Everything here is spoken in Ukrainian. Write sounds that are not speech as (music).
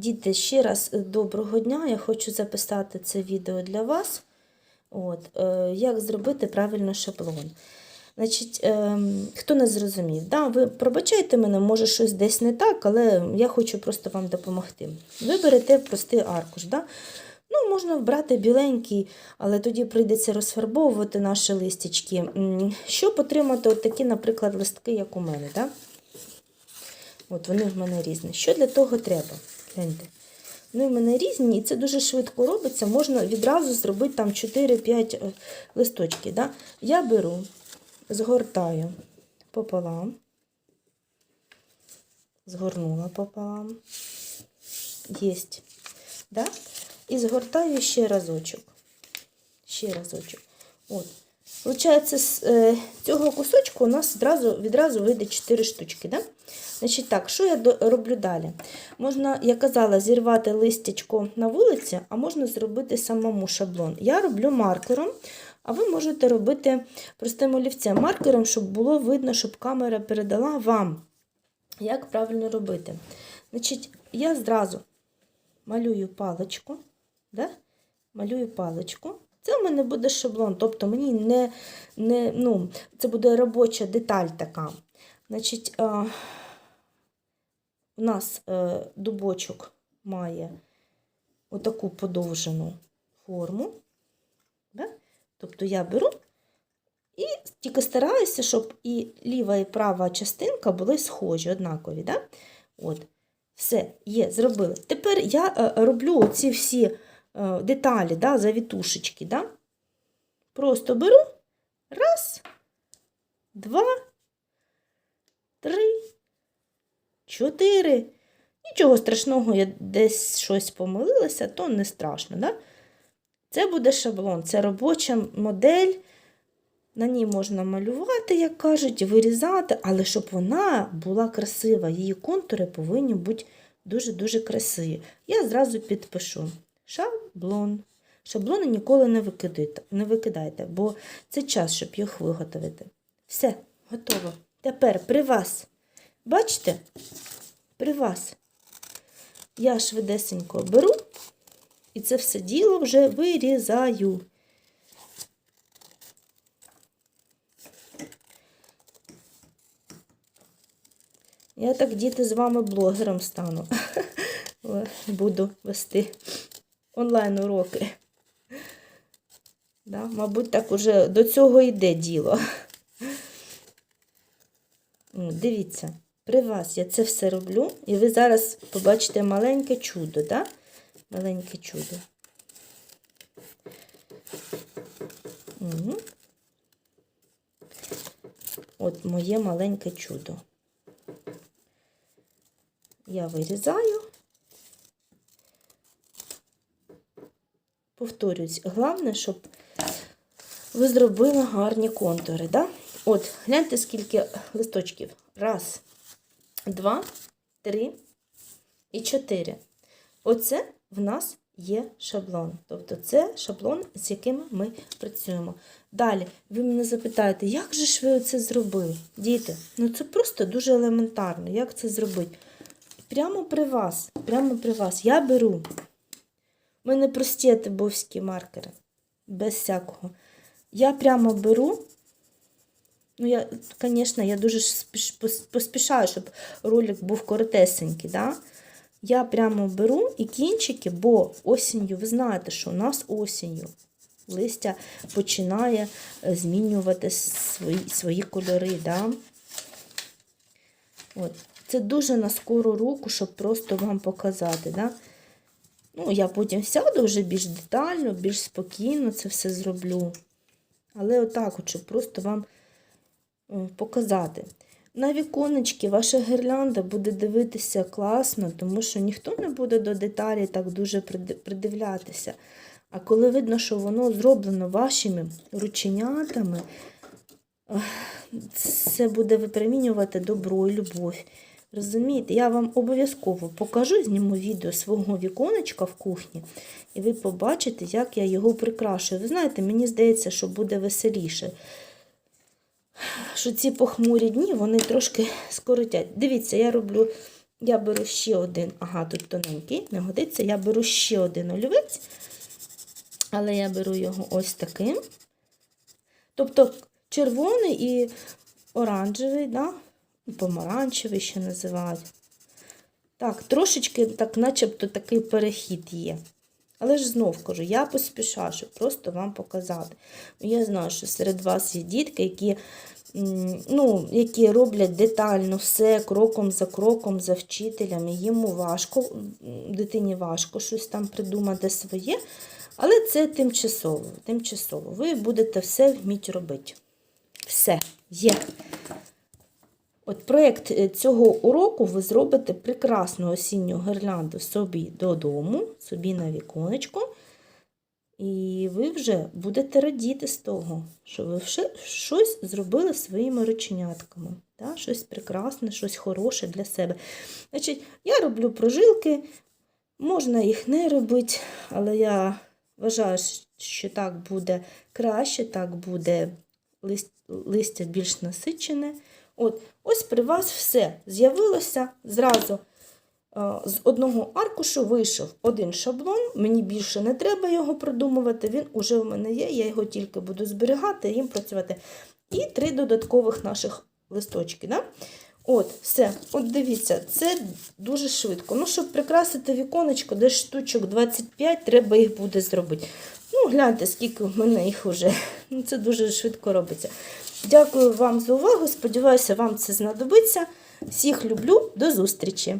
Діти, ще раз е, доброго дня. Я хочу записати це відео для вас. От, е, як зробити правильно шаблон. Значить, е, хто не зрозумів, да, ви пробачайте мене, може щось десь не так, але я хочу просто вам допомогти. Ви берете простий аркуш. Да? Ну, Можна вбрати біленький, але тоді прийдеться розфарбовувати наші листячки. Щоб отримати от такі, наприклад, листки, як у мене. Да? От вони в мене різні. Що для того треба? Гляньте. Вони в мене різні, і це дуже швидко робиться. Можна відразу зробити там 4-5 е, листочків. Да? Я беру, згортаю пополам, згорнула пополам. Єсть. Да? І згортаю ще разочок. Ще разочок. От. Получається, з е, цього кусочку у нас відразу, відразу вийде 4 штучки. Да? Значить так, що я роблю далі? Можна, я казала, зірвати листячко на вулиці, а можна зробити самому шаблон. Я роблю маркером, а ви можете робити простим олівцем маркером, щоб було видно, щоб камера передала вам, як правильно робити. Значить, я зразу малюю паличку. Да? Малюю паличку. Це у мене буде шаблон, тобто мені не, не ну, це буде робоча деталь така. Значить, а, у нас е, дубочок має отаку подовжену форму. Да? Тобто я беру і тільки стараюся, щоб і ліва, і права частинка були схожі, однакові. Да? От. Все, є, зробили. Тепер я е, роблю оці всі е, деталі, да, завітушечки. Да? Просто беру раз, два, три, чотири. Нічого страшного, я десь щось помилилася, то не страшно. Да? Це буде шаблон, це робоча модель. На ній можна малювати, як кажуть, вирізати, але щоб вона була красива, її контури повинні бути дуже-дуже красиві. Я зразу підпишу шаблон. Шаблони ніколи не викидайте, не викидайте, бо це час, щоб їх виготовити. Все, готово. Тепер при вас. Бачите? При вас. Я швидесенько беру і це все діло вже вирізаю. Я так, діти, з вами блогером стану. (laughs) Буду вести онлайн-уроки. Да, мабуть, так уже до цього йде діло. Дивіться, при вас я це все роблю, і ви зараз побачите маленьке чудо, да? Маленьке чудо. Угу. От моє маленьке чудо. Я вирізаю. Повторюсь, головне, щоб ви зробили гарні контури. Да? От, гляньте, скільки листочків. Раз, два, три і чотири. Оце в нас є шаблон. Тобто це шаблон, з яким ми працюємо. Далі, ви мене запитаєте, як же ж ви це зробили? Діти, ну це просто дуже елементарно. Як це зробити? Прямо при вас, прямо при вас. Я беру. У мене прості атибовські маркери. Без всякого. Я прямо беру. Ну, я, звісно, я дуже спіш- поспішаю, щоб ролик був коротесенький. Да? Я прямо беру і кінчики, бо осінню, ви знаєте, що у нас осінню листя починає е, змінювати свої, свої кольори. Да? От. Це дуже на скору руку, щоб просто вам показати. Да? Ну, я потім сяду вже більш детально, більш спокійно це все зроблю. Але отак, от, щоб просто вам е, показати. На віконечки ваша гірлянда буде дивитися класно, тому що ніхто не буде до деталі так дуже придивлятися. А коли видно, що воно зроблено вашими рученятами, це буде випромінювати добро і любов. Розумієте, я вам обов'язково покажу, зніму відео свого віконечка в кухні, і ви побачите, як я його прикрашую. Ви знаєте, мені здається, що буде веселіше. Що ці похмурі дні вони трошки скоротять. Дивіться, я роблю я беру ще один, ага, тут тоненький, не годиться, я беру ще один олівець, але я беру його ось таким. Тобто червоний і оранжевий, да? Помаранчевий ще називають. Так, трошечки, так, начебто такий перехід є. Але ж знов кажу, я поспішаю, щоб просто вам показати. Я знаю, що серед вас є дітки, які, ну, які роблять детально все кроком за кроком, за вчителем. і Йому важко, дитині важко щось там придумати своє. Але це тимчасово. тимчасово. Ви будете все вміти робити. Все, є. От проєкт е, цього уроку ви зробите прекрасну осінню гірлянду собі додому, собі на віконечко. І ви вже будете радіти з того, що ви вже щось зробили своїми рученятками. Да? Щось прекрасне, щось хороше для себе. Значить, я роблю прожилки, можна їх не робити, але я вважаю, що так буде краще, так буде листя більш насичене. От, ось при вас все з'явилося зразу. З одного аркушу вийшов один шаблон, мені більше не треба його продумувати, він уже в мене є, я його тільки буду зберігати, їм працювати. І три додаткових наших листочки. Да? От, все, от дивіться, це дуже швидко. Ну, щоб прикрасити віконечко, десь штучок 25, треба їх буде зробити. Ну, гляньте, скільки в мене їх вже. Ну, це дуже швидко робиться. Дякую вам за увагу. Сподіваюся, вам це знадобиться. Всіх люблю, до зустрічі!